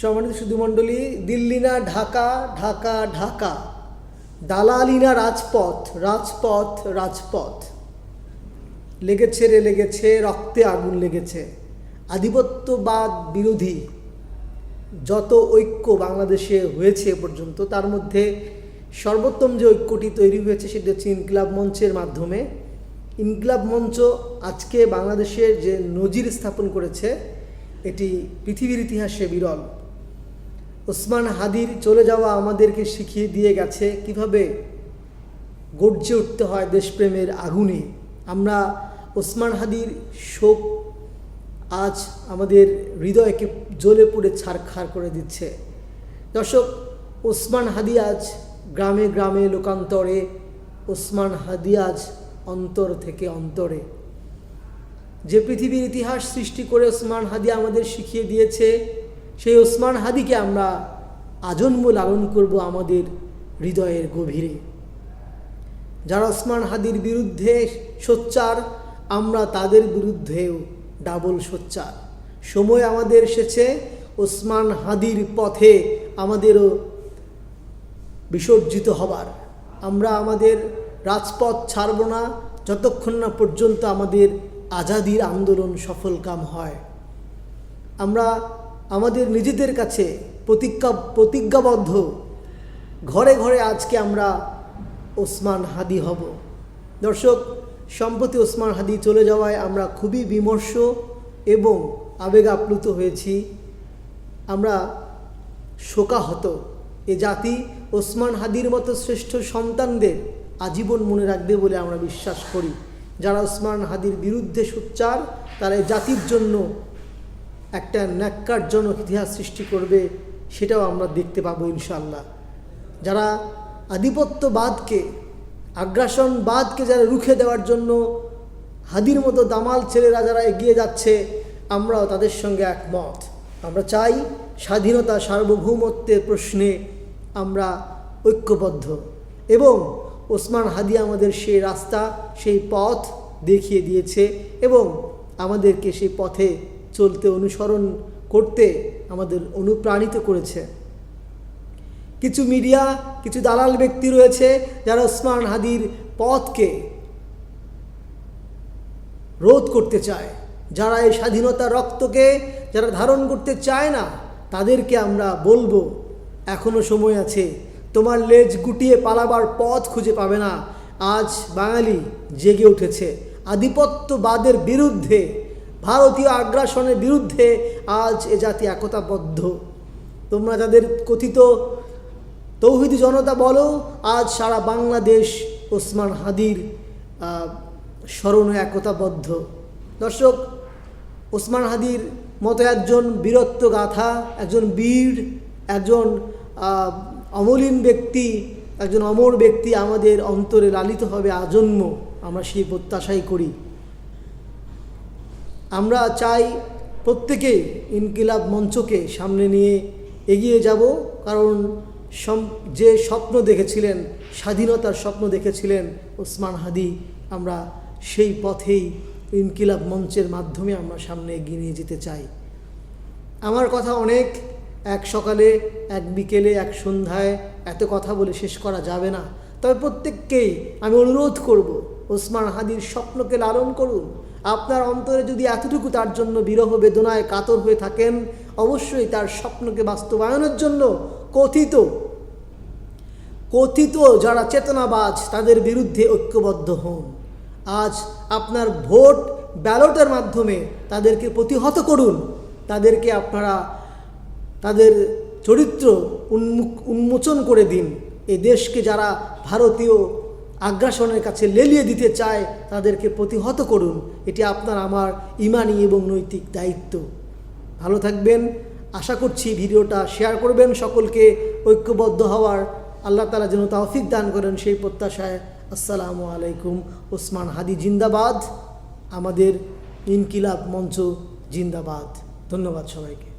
সম্মানিত সুধুমণ্ডলী, দিল্লি না ঢাকা ঢাকা ঢাকা। দালালি না রাজপথ রাজপথ রাজপথ। লেগেছে রে লেগেছে, রক্তে আগুন লেগেছে। আধিপত্যবাদ বিরোধী। যত ঐক্য বাংলাদেশে হয়েছে এ পর্যন্ত, তার মধ্যে সর্বোত্তম যে ঐক্যটি তৈরি হয়েছে সেটি হচ্ছে ইনকিলাব মঞ্চের মাধ্যমে। ইনকিলাব মঞ্চ আজকে বাংলাদেশের যে নজির স্থাপন করেছে, এটি পৃথিবীর ইতিহাসে বিরল। ওসমান হাদির চলে যাওয়া আমাদেরকে শিখিয়ে দিয়ে গেছে কীভাবে গর্জে উঠতে হয় দেশপ্রেমের আগুনে। আমরা ওসমান হাদির শোক আজ আমাদের হৃদয়কে জ্বলে পুড়ে ছাড়খাড় করে দিচ্ছে। দর্শক ওসমান হাদি আজ গ্রামে গ্রামে লোকান্তরে ওসমান হাদি আজ অন্তর থেকে অন্তরে। যে পৃথিবীর ইতিহাস সৃষ্টি করে ওসমান হাদি আমাদের শিখিয়ে দিয়েছে সেই ওসমান হাদিকে আমরা আজন্ম লালন করব আমাদের হৃদয়ের গভীরে। যারা ওসমান হাদির বিরুদ্ধে সোচ্চার, আমরা তাদের বিরুদ্ধেও ডাবল সোচ্চার। সময় আমাদের এসেছে, ওসমান হাদির পথে আমাদেরও বিসর্জিত হবার। আমরা আমাদের রাজপথ ছাড়ব না, যতক্ষণ না পর্যন্ত আমাদের আজাদির আন্দোলন সফলকাম হয়। আমরা আমাদের নিজেদের কাছে প্রতিজ্ঞা, প্রতিজ্ঞাবদ্ধ। ঘরে ঘরে আজকে আমরা ওসমান হাদি হব। দর্শক, সম্প্রতি ওসমান হাদি চলে যাওয়ায় আমরা খুবই বিমর্ষ এবং আবেগ আপ্লুত হয়েছি। আমরা শোকাহত। এ জাতি ওসমান হাদির মতো শ্রেষ্ঠ সন্তানদের আজীবন মনে রাখবে বলে আমরা বিশ্বাস করি। যারা ওসমান হাদির বিরুদ্ধে সোচ্চার, তারা জাতির জন্য একটা ন্যাক্কারজনক ইতিহাস সৃষ্টি করবে, সেটাও আমরা দেখতে পাবো ইনশাল্লাহ যারা আধিপত্যবাদকে, আগ্রাসনবাদকে যারা রুখে দেওয়ার জন্য হাদির মতো দামাল ছেলেরা যারা এগিয়ে যাচ্ছে, আমরাও তাদের সঙ্গে একমত। আমরা চাই স্বাধীনতা সার্বভৌমত্বের প্রশ্নে আমরা ঐক্যবদ্ধ। এবং ওসমান হাদি আমাদের সেই রাস্তা, সেই পথ দেখিয়ে দিয়েছে এবং আমাদেরকে সেই পথে চলতে, অনুসরণ করতে আমাদের অনুপ্রাণিত করেছে। কিছু মিডিয়া, কিছু দালাল ব্যক্তি রয়েছে যারা ওসমান হাদির পথকে রোধ করতে চায়। যারা এই স্বাধীনতা রক্তকে, যারা ধারণ করতে চায় না, তাদেরকে আমরা বলব, এখনও সময় আছে, তোমার লেজ গুটিয়ে পালাবার পথ খুঁজে পাবে না। আজ বাঙালি জেগে উঠেছে। আধিপত্যবাদের বিরুদ্ধে ভারতীয় আগ্রাসনের বিরুদ্ধে আজ এ জাতি একতাবদ্ধ। তোমরা যাদের কথিত তৌহিদি জনতা বলো, আজ সারা বাংলাদেশ ওসমান হাদির স্মরণে একতাবদ্ধ। দর্শক, ওসমান হাদির মতো একজন বীরত্ব গাথা, একজন বীর, একজন অমলিন ব্যক্তি, একজন অমর ব্যক্তি আমাদের অন্তরে লালিত হবে আজন্ম। আমরা সেই প্রত্যাশাই করি। আমরা চাই প্রত্যেকেই ইনকিলাব মঞ্চকে সামনে নিয়ে এগিয়ে যাব, কারণ যে স্বপ্ন দেখেছিলেন, স্বাধীনতার স্বপ্ন দেখেছিলেন ওসমান হাদি, আমরা সেই পথেই ইনকিলাব মঞ্চের মাধ্যমে আমরা সামনে এগিয়ে নিয়ে যেতে চাই। আমার কথা অনেক, এক সকালে, এক বিকেলে, এক সন্ধ্যায় এত কথা বলে শেষ করা যাবে না। তবে প্রত্যেককেই আমি অনুরোধ করব, ওসমান হাদির স্বপ্নকে লালন করুন আপনার অন্তরে যদি এতটুকু তার জন্য বিরহ বেদনায় কাতর হয়ে থাকেন, অবশ্যই তার স্বপ্নকে বাস্তবায়নের জন্য কথিত কথিত যারা চেতনাবাজ, তাদের বিরুদ্ধে ঐক্যবদ্ধ হন। আজ আপনার ভোট ব্যালটের মাধ্যমে তাদেরকে প্রতিহত করুন। তাদেরকে আপনারা তাদের চরিত্র উন্মোচন করে দিন। এই দেশকে যারা ভারতীয় আগ্রাসনের কাছে লেলিয়ে দিতে চায়, তাদেরকে প্রতিহত করুন। এটি আপনার, আমার ইমানি এবং নৈতিক দায়িত্ব। ভালো থাকবেন। আশা করছি ভিডিওটা শেয়ার করবেন সকলকে। ঐক্যবদ্ধ হওয়ার আল্লাহ তালা যেন তৌফিক দান করেন সেই প্রত্যাশায়। আসসালামু আলাইকুম। ওসমান হাদি জিন্দাবাদ। আমাদের ইনকিলাব মঞ্চ জিন্দাবাদ। ধন্যবাদ সবাইকে।